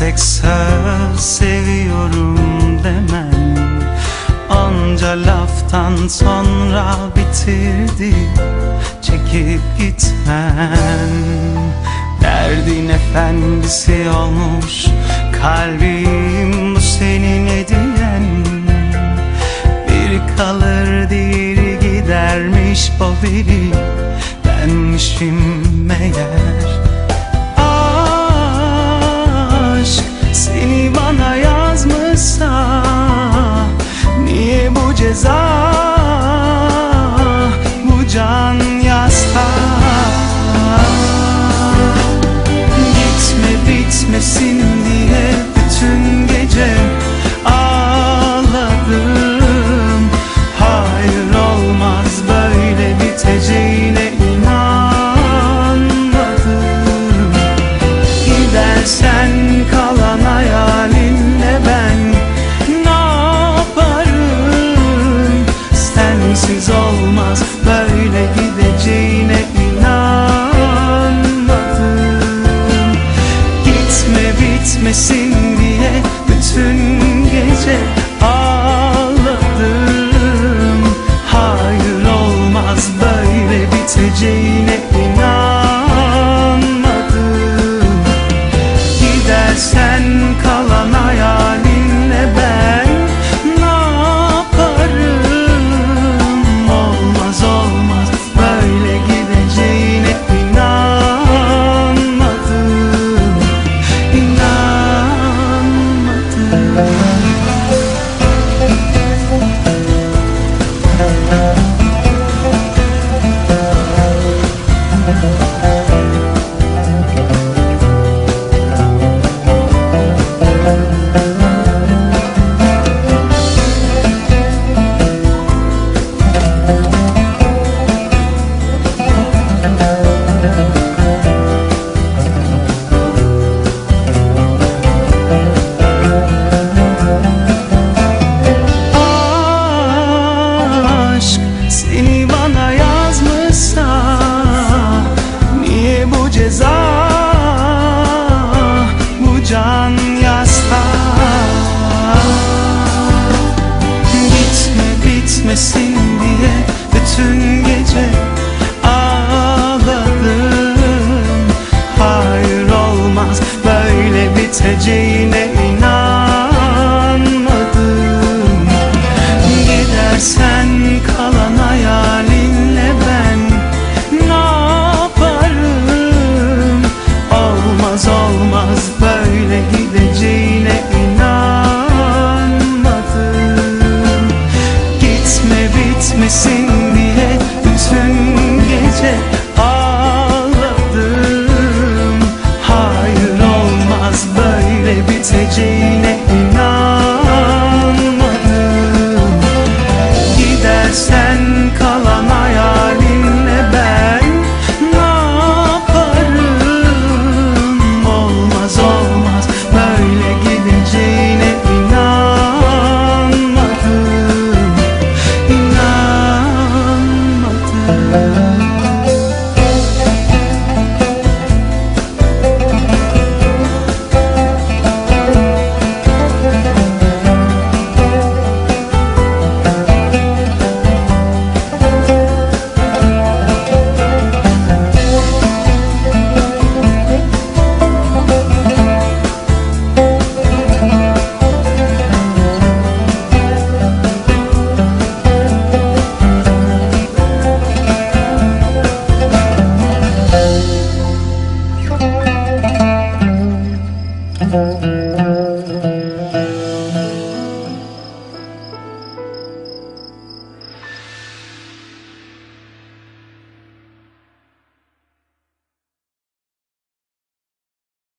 tek söz seviyorum demen Onca laftan sonra bitirdi çekip gitmen Derdin efendisi olmuş kalbim bu senin hediyen. Bir kalır diğeri gidermiş bu biri benmişim meğer.